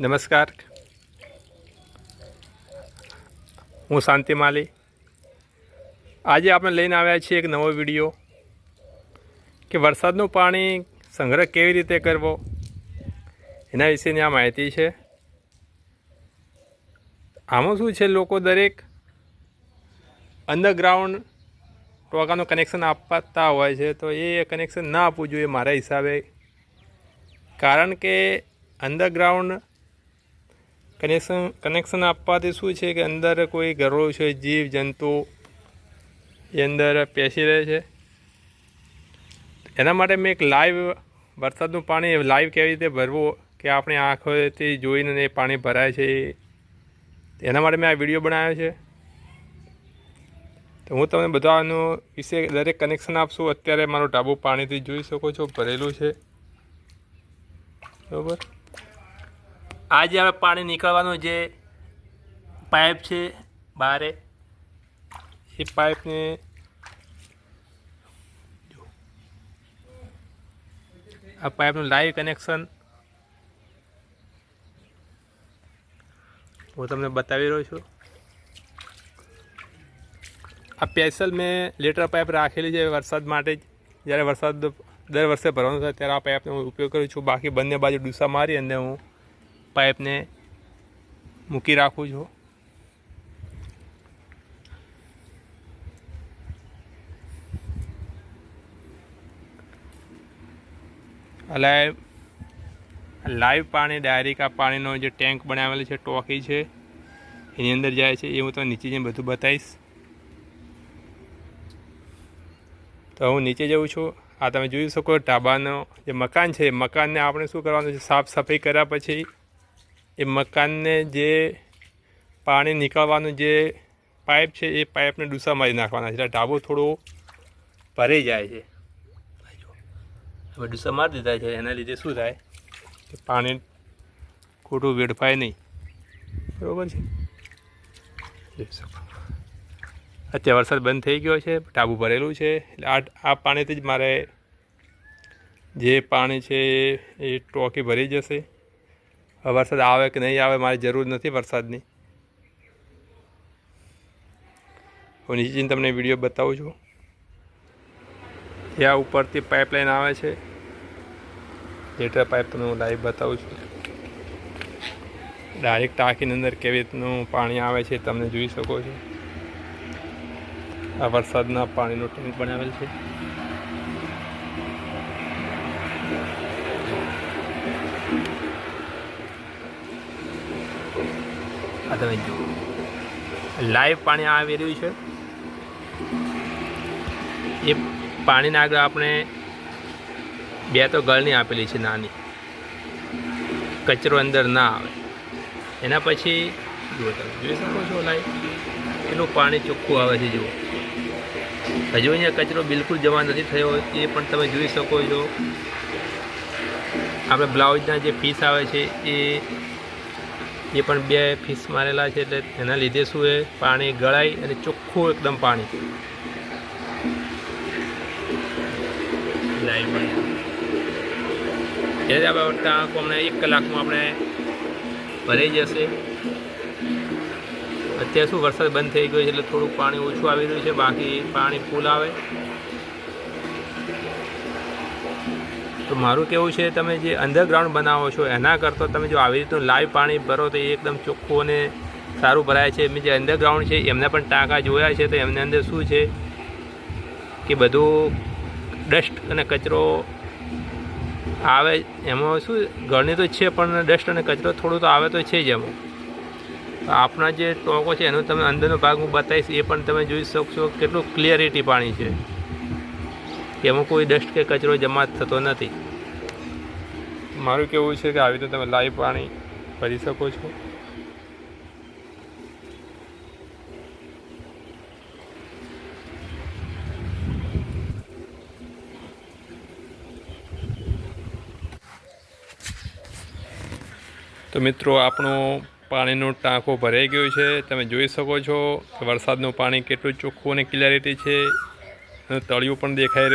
નમસ્કાર. હું શાંતિ માલી. આજે આપણે લઈને આવ્યા છીએ એક નવો વીડિયો કે વરસાદનું પાણી સંગ્રહ કેવી રીતે કરવો એના વિશેની આ માહિતી છે. આમાં શું છે, લોકો દરેક અંડરગ્રાઉન્ડ ટોકાનું કનેક્શન આપતા હોય છે, તો એ કનેક્શન ના આપવું જોઈએ મારા હિસાબે. કારણ કે અંડરગ્રાઉન્ડ કનેક્શન કનેક્શન આપવાથી શું છે કે અંદર કોઈ ઘરો છે, જીવ, જંતુ, એ અંદર પેસી રહે છે? એના માટે મેં એક લાઈવ વરસાદનું પાણી લાઈવ કેવી રીતે ભરવું, કે આપણે આંખોથી જોઈને પાણી ભરાય છે, એના માટે મેં આ વીડિયો બનાવ્યો છે. તો હું તમને બધાનો વિશે દરેક કનેક્શન આપશું. અત્યારે મારું ટાબુ પાણીથી જોઈ શકો છો, ભરેલું છે. બરાબર? આ જે આપણે પાણી નીકળવાનું જે પાઇપ છે બારે, એ પાઇપને આ પાઇપનું લાઈવ કનેક્શન હું તમને બતાવી રહ્યો છું. આ સ્પેશિયલ મેં લેટર પાઇપ રાખેલી છે વરસાદ માટે જ. જ્યારે વરસાદ દર વર્ષે ભરવાનો થાય ત્યારે આ પાઇપનો હું ઉપયોગ કરું છું. બાકી બંને બાજુ ડૂસા મારી અને હું પાઇપને મૂકી રાખું છું લાઈવ લાઈવ પાણી ડાયરેક્ટ આ પાણીનો જે ટેન્ક બનાવેલો છે ટોકી છે એની અંદર જાય છે એ હું તમને નીચે જઈને બધું બતાવીશ તો હું નીચે જઉં છું આ તમે જોઈ શકો ઢાબાનો જે મકાન છે મકાનને આપણે શું કરવાનું છે સાફ સફાઈ કર્યા પછી એ મકાનને જે પાણી નીકળવાનું જે પાઇપ છે, એ પાઇપને ડૂસા મારી નાખવાના છે. એટલે ઢાબો થોડો ભરાઈ જાય છે. હવે ડૂસા મારી દીધા છે, એના લીધે શું થાય કે પાણી ખોટું વેડફાય નહીં. બરાબર છે? અત્યારે વરસાદ બંધ થઈ ગયો છે ટાબુ ભરેલું છે. એટલે આ આ પાણીથી જ મારે જે પાણી છે, એ ટોકી ભરી જશે. વરસાદ આવે કે નહીં આવે મારી જરૂર નથી વરસાદની. હું નીચે તમને વીડિયો બતાવું છું. ત્યાં ઉપરથી પાઇપલાઇન આવે છે. લેટર પાઇપ તમને હું લાઈવ બતાવું છું. ડાયરેક્ટ ટાંકીની અંદર કેવી રીતનું પાણી આવે છે તમને જોઈ શકો છો. આ વરસાદના પાણીનો ટેન્ક બનાવેલ છે. તમે જુઓ. લાઈવ પાણી આવી રહ્યું છે. એ પાણીના આગળ આપણે બે તો ગળણી આપેલી છે નાની. કચરો અંદર ના આવે. એના પછી જુઓ તમે, જોઈ શકો છો લાઈવ એનું પાણી ચોખ્ખું આવે છે, જુઓ. હજુ અહીંયા કચરો બિલકુલ જમા નથી થયો એ પણ તમે જોઈ શકો છો. આપણે બ્લાઉઝના જે પીસ આવે છે એ એ પણ બે ફિશ મારેલા છે એટલે એના લીધે શું એ પાણી ગળાય અને ચોખ્ખું એકદમ પાણી. એટલે આપણે ટાંકો અમને એક કલાકમાં આપણે ભરાઈ જશે. અત્યારે શું વરસાદ બંધ થઈ ગયો છે એટલે થોડુંક પાણી ઓછું આવી રહ્યું છે, બાકી પાણી ફૂલ આવે. તો મારું કેવું છે, તમે જે અંડરગ્રાઉન્ડ બનાવો છો, એના કરતાં તમે જો આવી રીતનું લાઈવ પાણી ભરો તો એ એકદમ ચોખ્ખું અને સારું ભરાય છે. જે અંડરગ્રાઉન્ડ છે, એમના પણ ટાંકા જોયા છે, તો એમની અંદર શું છે કે બધું ડસ્ટ અને કચરો આવે એમાં શું ઘરની તો છે, પણ ડસ્ટ અને કચરો થોડો તો આવે તો છે જ એમાં. આપણા જે ટોકો છે, એનો તમે અંદરનો ભાગ હું બતાવીશ, એ પણ તમે જોઈ શકશો કેટલું ક્લિયરિટી પાણી છે. એમાં કોઈ ડસ્ટ કે કચરો જમા થતો નથી. મારું કેવું છે કે આવી રીતે તમે લાઈવ પાણી ભરી શકો છો? તો મિત્રો, આપણું પાણીનું ટાંકો ભરાઈ ગયું છે. તમે જોઈ શકો છો વરસાદનું પાણી કેટલું ચોખ્ખું અને ક્લિયરિટી છે. તળિયું પણ દેખાઈ